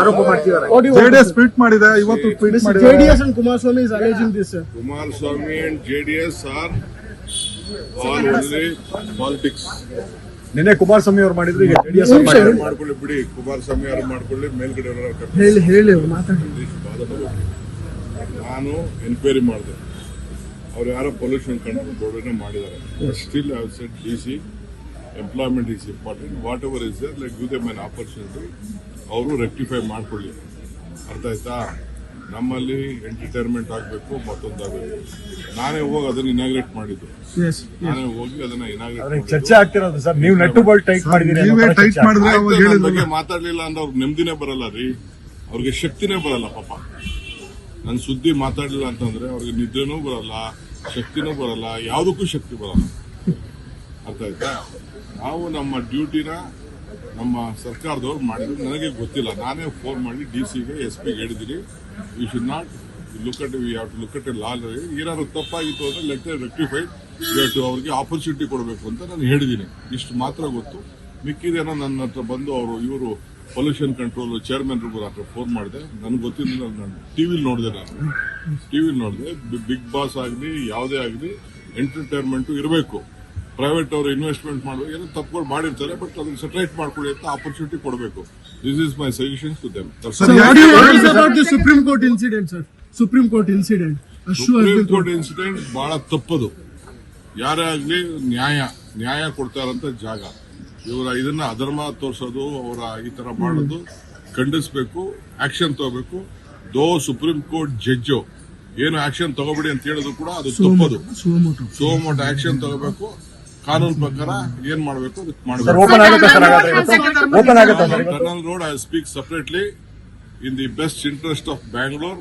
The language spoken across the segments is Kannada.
ಆರೋಪ ಮಾಡ್ತಿದ್ದಾರೆ. ಜೆಡಿಎಸ್ ಟ್ವೀಟ್ ಮಾಡಿದೆ ಇವತ್ತು ಟ್ವೀಟ್ ಮಾಡಿದೆ is alleging this, sir. Kumaraswamy and JDS are all only politics. ನಿನ್ನೆ ಕುಮಾರಸ್ವಾಮಿ ಅವ್ರು ಮಾಡಿದ್ರು ಈಗ ಜೆಡಿಎಸ್ ಮಾಡ್ಕೊಳ್ಳಿ ಬಿಡಿ ಕುಮಾರಸ್ವಾಮಿ ಅವರು ಮಾಡ್ಕೊಳ್ಳಿ ಮೇಲ್ಗಡೆ ಹೇಳಿ ಹೇಳಿ ಅವ್ರು ಮಾತಾಡಿ. ನಾನು ಎನ್ಕ್ವೈರಿ ಮಾಡಿದೆ. ಅವ್ರು ಯಾರೋ ಪೊಲ್ಯೂಷನ್ ಕಂಟ್ರೋಲ್ ಬೋರ್ಡನ್ನ ಮಾಡಿದ್ದಾರೆ. Still have set D C employment is important whatever is like give them an opportunity ಅವರು ರೆಕ್ಟಿಫೈ ಮಾಡ್ಕೊಳ್ಳಿ. ಅರ್ಥ ಆಯ್ತಾ? ನಮ್ಮಲ್ಲಿ ಎಂಟರ್ಟೈನ್ಮೆಂಟ್ ಆಗಬೇಕು ಮತ್ತೊಂದಾಗಬೇಕು ನಾನೇ ಹೋಗಿ ಅದನ್ನ ಇನಾಗ್ರೇಟ್ ಮಾಡಿದ್ದು. ನಾನೇ ಹೋಗಿ ಅದನ್ನ ಇನಾಗ್ರೇಟ್ ಚರ್ಚೆ ಆಗ್ತಿರೋದು ಸರ್. ನೀವು ನೆಟ್ಟು ಬೋಲ್ಟ್ ಟೈಟ್ ಮಾಡಿದಿರಿ ಟೈಟ್ ಬಗ್ಗೆ ಮಾತಾಡ್ಲಿಲ್ಲ ಅಂದ್ರೆ ಅವ್ರಿಗೆ ನೆಮ್ಮದಿನೇ ಬರಲ್ಲ ರೀ. ಅವ್ರಿಗೆ ಶಕ್ತಿನೇ ಬರಲ್ಲ ಪಾಪ. ನನ್ನ ಸುದ್ದಿ ಮಾತಾಡಲಿಲ್ಲ ಅಂತಂದ್ರೆ ಅವ್ರಿಗೆ ನಿದ್ರೆನೂ ಬರಲ್ಲ ಶಕ್ತಿನೂ ಬರಲ್ಲ ಯಾವುದಕ್ಕೂ ಶಕ್ತಿ ಬರಲ್ಲ. ಅರ್ಥ ಆಯ್ತಾ? ನಾವು ನಮ್ಮ ಡ್ಯೂಟಿನ ನಮ್ಮ ಸರ್ಕಾರದವ್ರು ಮಾಡಿದ್ರು. ನನಗೆ ಗೊತ್ತಿಲ್ಲ. ನಾನೇ ಫೋನ್ ಮಾಡಿ ಡಿ ಸಿಗೆ ಎಸ್ ಪಿಗೆ ಹೇಳಿದಿರಿ you should not look at we have to look at law ಏನಾದ್ರು ತಪ್ಪಾಗಿತ್ತು ಅಂದರೆ ಲೆಟರ್ ರೆಕ್ಟಿಫೈಡ್ ಟು ಅವ್ರಿಗೆ ಆಪರ್ಚುನಿಟಿ ಕೊಡಬೇಕು ಅಂತ ನಾನು ಹೇಳಿದ್ದೀನಿ. ಇಷ್ಟು ಮಾತ್ರ ಗೊತ್ತು. ಮಿಕ್ಕಿದೇನೋ ನನ್ನ ಹತ್ರ ಬಂದು ಅವರು, ಇವರು ಪೊಲ್ಯೂಷನ್ ಕಂಟ್ರೋಲ್ ಚೇರ್ಮನ್ ಹತ್ರ ಫೋನ್ ಮಾಡಿದೆ. ನನಗೆ ಗೊತ್ತಿಲ್ಲ, ನಾನು ಟಿವಿಲಿ ನೋಡಿದೆ ನಾನು. ಟಿವಿಲಿ ನೋಡಿದೆ. ಬಿಗ್ ಬಾಸ್ ಆಗಲಿ, ಯಾವುದೇ ಆಗಲಿ ಎಂಟರ್ಟೈನ್ಮೆಂಟು ಇರಬೇಕು. ಪ್ರೈವೇಟ್ ಅವರು ಇನ್ವೆಸ್ಟ್ಮೆಂಟ್ ಮಾಡಬೇಕು ಏನೋ ತಪ್ಪುಗಳು ಮಾಡಿರ್ತಾರೆ ಬಟ್ ಅದನ್ನ ಸೆಟ್ರೈಟ್ ಮಾಡ್ಕೊಳ್ಳಿ ಅಂತ ಆಪರ್ಚುನಿಟಿ ಕೊಡಬೇಕು. This is my suggestion to them supreme court incident sir supreme court incident supreme court incident ಬಹಳ ತಪ್ಪದು. ಯಾರೇ ಆಗಲಿ ನ್ಯಾಯ ನ್ಯಾಯ ಕೊಡ್ತಾರಂತ ಜಾಗ. ಇವರ ಇದನ್ನ ಅಧರ್ಮ ತೋರಿಸೋದು ಅವರ ಈ ತರ ಮಾಡೋದು ಖಂಡಿಸಬೇಕು ಆಕ್ಷನ್ ತಗೋಬೇಕು. ದೋ ಸುಪ್ರೀಂ ಕೋರ್ಟ್ ಜಡ್ಜು ಏನು ಆಕ್ಷನ್ ತಗೋಬೇಡಿ ಅಂತ ಹೇಳಿದ್ರು ಕೂಡ ಅದು ತಪ್ಪದು. ಸೋಮೋಟ ಆಕ್ಷನ್ ತಗೋಬೇಕು. ಕಾನೂನು ಪ್ರಕಾರ ಏನ್ ಮಾಡಬೇಕು ಅದಕ್ಕೆ ಸರ್ ಮಾಡಬೇಕು ಓಪನ್ ಆಗುತ್ತೆ ಸರ್ ಹಾಗಾದ್ರೆ ಓಪನ್ ಆಗುತ್ತೆ ಸರ್ ಇವತ್ತು tunnel road I speak separately in the best interest of Bangalore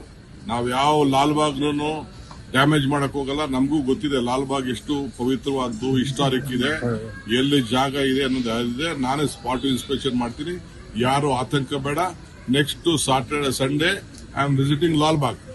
ನಾವು ಯಾವ ಲಾಲ್ಬಾಗ್ನು ಡ್ಯಾಮೇಜ್ ಮಾಡಕ್ ಹೋಗಲ್ಲ. ನಮಗೂ ಗೊತ್ತಿದೆ ಲಾಲ್ಬಾಗ್ ಎಷ್ಟು ಪವಿತ್ರವಾದ್ದು ಹಿಸ್ಟಾರಿಕ್ ಇದೆ. ಎಲ್ಲಿ ಜಾಗ ಇದೆ ಅನ್ನೋದು ಇದೆ ನಾನೇ ಸ್ಪಾಟ್ ಇನ್ಸ್ಪೆಕ್ಷನ್ ಮಾಡ್ತೀನಿ. ಯಾರು ಆತಂಕ ಬೇಡ. Next Saturday Sunday I am visiting Lalbagh